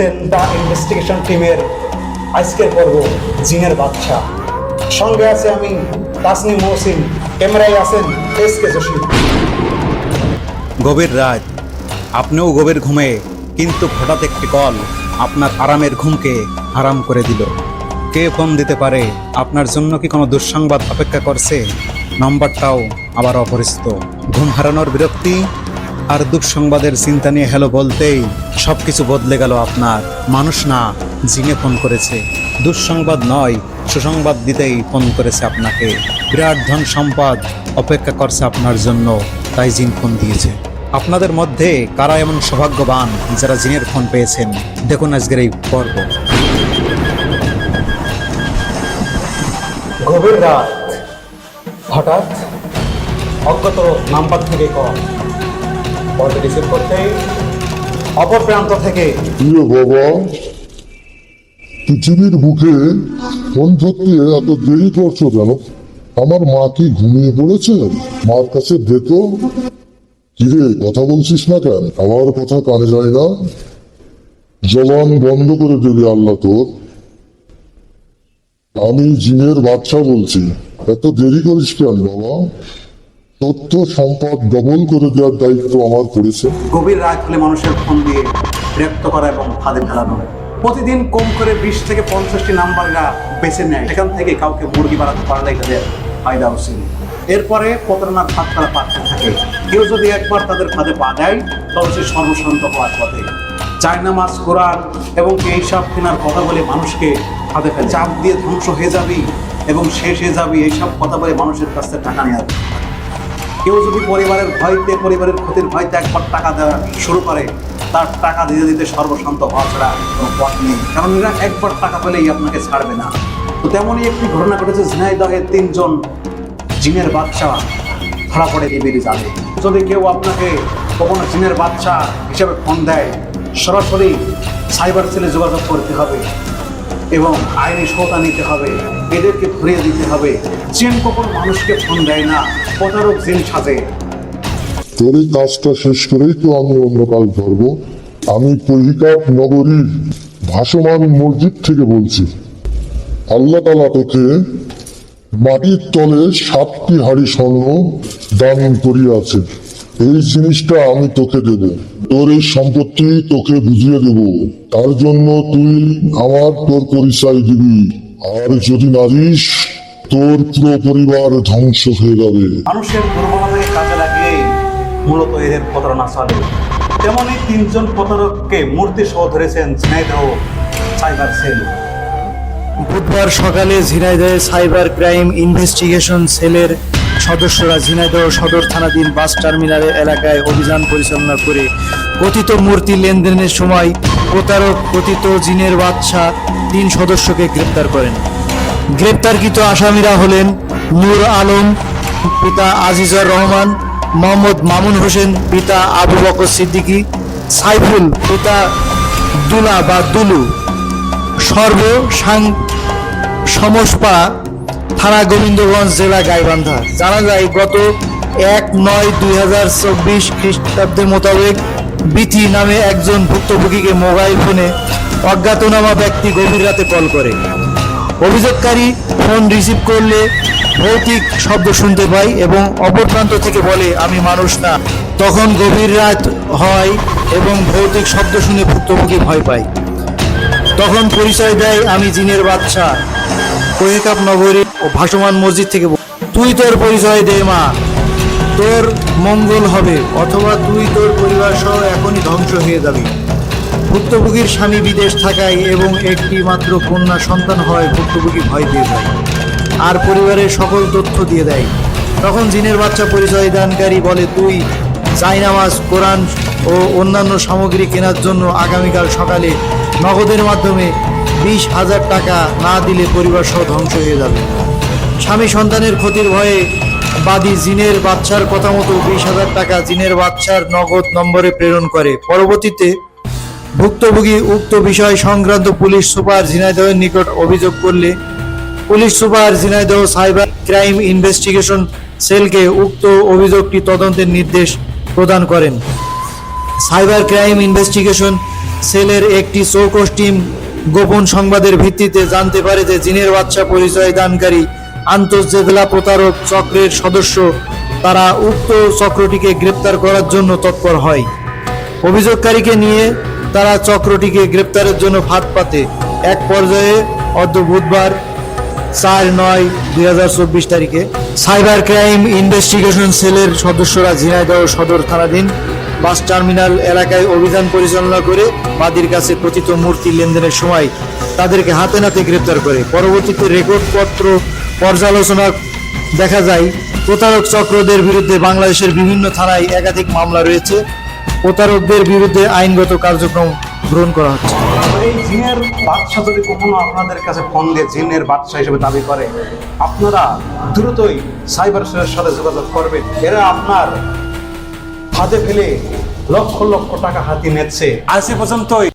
দেখছেন the investigation টিমের আজকের পর্ব, জিনের বাচ্চা। সঙ্গে আছে আমি তাসনিম মহসিন, ক্যামেরায় আছেন এস কে জসিম গভীর রাত। আপনিও গভীর ঘুমে, কিন্তু হঠাৎ একটি কল আপনার আরামের ঘুমকে হারাম করে দিল। কে ফোন দিতে পারে? আপনার জন্য কি কোনো দুঃসংবাদ অপেক্ষা করছে? নম্বরটাও আবার অপরিচিত। ঘুম হারানোর বিরক্তি আর দুঃসংবাদের চিন্তা নিয়ে হ্যালো বলতেই সব কিছু বদলে গেল আপনার। মানুষ না, জিনে ফোন করেছে। দুঃসংবাদ নয়, সুসংবাদ দিতেই ফোন করেছে আপনাকে। বিরাট ধন সম্পদ অপেক্ষা করছে আপনার জন্য, তাই জিন ফোন দিয়েছে। আপনাদের মধ্যে কারা এমন সৌভাগ্যবান যারা জিনের ফোন পেয়েছেন? দেখুন আজকের এই পর্ব। গভীর রাত। হঠাৎ অজ্ঞাত নাম্বার থেকে কল। রিসিভ করতেই অপর প্রান্ত থেকে প্রিয় বাবা, পৃথিবীর বুকে এত দেরি করছ কেন? আমার মা কি ঘুমিয়ে পড়েছে? মার কাছে দেখো কিরে, কথা বলছিস না কেন? আমার কথা কানে যায় না। জবান বন্ধ করে দেবে আল্লাহ তোর। আমি জিনের বাচ্চা বলছি। এত দেরি করিস কেন বাবা? তথ্য, সম্পদ ডবল করে দেওয়ার দায়িত্ব আমার পড়েছে। গভীর রাত হলে মানুষের ফোন দিয়ে বিরক্ত করা এবং ফাঁদে ফেলানো। প্রতিদিন কম করে বিশ থেকে পঞ্চাশটি নাম্বাররা বেছে নেয়। সেখান থেকে কাউকে মুরগি বাড়াতে পারলে তাদের ফায়দা হচ্ছে। এরপরে প্রতারণার ফাঁদ তারা পাচ্ছে থাকে। কেউ যদি একবার তাদের ফাঁদে পা দেয় তবে সে সর্বশান্ত হওয়ার পথে। চায়নামাজ কোরআন এবং এইসব কেনার কথা বলে মানুষকে ফাঁদে ফেলে। চাপ দিয়ে ধ্বংস হয়ে যাবি এবং শেষ হয়ে যাবি। এইসব কথা বলে মানুষের কাছ থেকে টাকা নেওয়া কেউ যদি পরিবারের ভয়তে, পরিবারের ক্ষতির ভয়তে একবার টাকা দেওয়া শুরু করে, তার টাকা দিতে দিতে সর্বশান্ত হওয়া ছাড়া কোনো পথ নেই। কারণ এরা একবার টাকা পেলেই আপনাকে ছাড়বে না। তো তেমনই একটি ঘটনা ঘটেছে ঝিনাইদহের তিনজন জিনের বাচ্চা ধরা পড়ে নিবিড়ি জানে যদি কেউ আপনাকে কখনো জিনের বাচ্চা হিসেবে ফোন দেয়, সরাসরি সাইবার সেলে যোগাযোগ করতে হবে। এবং আইনি সতা নিতে হবে, এদেরকে ধরিয়ে দিতে হবে। চেন কখনো মানুষকে ফোন দেয় না, প্রতারক জিন সাজে। তোর কাজটা শেষ করেই তো আমি অন্য কাজ ধরবো। আমি কহিকাট নগরীর ভাসমান মসজিদ থেকে বলছি। আল্লাহ তালা তোকে মাটির তলে সাতটি হাড়ি স্বর্ণ দান করিয়াছে এই জিনিসটা আমি তোকে দেব। তোর এই সম্পত্তি তোকে বুঝিয়ে দেব। তার জন্য তুই আমার তোর পরিচয় দিবি। আর যদি না দিস, তোর পুরো পরিবার ধ্বংস হয়ে যাবে। মানুষের দুর্বলতাকে কাজে লাগিয়ে মূলত এদের প্রতারণা চলে। তেমনই তিনজন প্রতারককে মূর্তি সহ ধরেছেন ঝিনাইদহ সাইবার সেল। বুধবার সকালে ঝিনাইদহে সাইবার ক্রাইম ইনভেস্টিগেশন সেলের সদস্যরা ঝিনাইদহ সদর থানাধীন বাস টার্মিনাল এলাকায় অভিযান পরিচালনা করে কথিত মূর্তি লেনদেনের সময় প্রতারক কথিত জিনের বাদশা তিন সদস্যকে গ্রেপ্তার করেন। গ্রেপ্তারকৃত আসামিরা হলেন নূর আলম, পিতা আজিজুর রহমান, মোহাম্মদ মামুন হোসেন, পিতা আবু বকর সিদ্দিকী, সাইফুল, পিতা দুলা বা দুলু, সর্ব সমস্পা, থানা গোবিন্দগঞ্জ জেলা গাইবান্ধা জানা যায়, গত এক নয় দুই হাজার চব্বিশ খ্রিস্টাব্দের মোতাবেক বিথি নামে একজন ভুক্তভোগীকে মোবাইল ফোনে অজ্ঞাতনামা ব্যক্তি গভীর রাতে কল করে। অভিযোগকারী ফোন রিসিভ করলে ভৌতিক শব্দ শুনতে পাই এবং অপর প্রান্ত থেকে বলে, আমি মানুষ না। তখন গভীর রাত হয় এবং ভৌতিক শব্দ শুনে ভুক্তভোগী ভয় পায়। তখন পরিচয় দেয় আমি জিনের বাচ্চা। কোহেকাপ নগরী ও ভাসমান মসজিদ থেকে তুই তোর পরিচয় দে মা। তোর মঙ্গল হবে অথবা তুই তোর পরিবার সহ এখনই ধ্বংস হয়ে যাবি। ভুক্তভোগীর স্বামী বিদেশ থাকায় এবং একটি মাত্র কন্যা সন্তান হয় ভুক্তভোগী ভয় পেয়ে যায়। আর পরিবারের সকল তথ্য দিয়ে দেয়। তখন জিনের বাচ্চা পরিচয় দানকারী বলে তুই জাইনামাজ কোরআন ও অন্যান্য সামগ্রী কেনার জন্য আগামীকাল সকালে নগদের মাধ্যমে বিশ হাজার টাকা না দিলে পরিবার সহ ধ্বংস হয়ে যাবে। স্বামী সন্তানের ক্ষতির ভয়ে বাদী জিনের বাচ্চার কথা মতো বিশ হাজার টাকা জিনের বাচ্চার নগদ নম্বরে প্রেরণ করে। পরবর্তীতে ভুক্তভোগী উক্ত বিষয় সংক্রান্ত পুলিশ সুপার ঝিনাইদহের নিকট অভিযোগ করলে police super Jhenaidah cyber crime investigation সেলকে উক্ত অভিযোগটি তদন্তের নির্দেশ প্রদান করেন। সাইবার ক্রাইম ইনভেস্টিগেশন সেলের একটি চৌকস টিম গোপন সংবাদের ভিত্তিতে জানতে পারে যে জিনের বাচ্চা পরিচয় দানকারী আন্তঃজেলা প্রতারক চক্রের সদস্য। তারা উক্ত চক্রটিকে গ্রেপ্তার করার জন্য তৎপর হয়। অভিযোগকারীকে নিয়ে তারা চক্রটিকে গ্রেপ্তারের জন্য ফাঁদ পাতে। এক পর্যায়ে অর্ধ বুধবার চার নয় দুই তারিখে সাইবার ক্রাইম ইনভেস্টিগেশন সেলের সদস্যরা ঝিনাইদহ সদর থানাধীন বাস টার্মিনাল এলাকায় অভিযান পরিচালনা করে বাদীর কাছে কথিত মূর্তি লেনদেনের সময় তাদেরকে হাতে নাতে গ্রেপ্তার করে। পরবর্তীতে রেকর্ডপত্র পর্যালোচনা দেখা যায়, প্রতারক চক্রদের বিরুদ্ধে বাংলাদেশের বিভিন্ন থানায় একাধিক মামলা রয়েছে। প্রতারকদের বিরুদ্ধে আইনগত কার্যক্রম গ্রহণ করা হচ্ছে। জিনের বাদশা যদি কখনো আপনাদের কাছে ফোন দিয়ে জিনের বাদশা হিসেবে দাবি করে, আপনারা দ্রুতই সাইবার সেলের সাথে যোগাযোগ করবেন। এরা আপনার হাতে ফেলে লক্ষ লক্ষ টাকা হাতি নেচ্ছে আজ এ পর্যন্তই।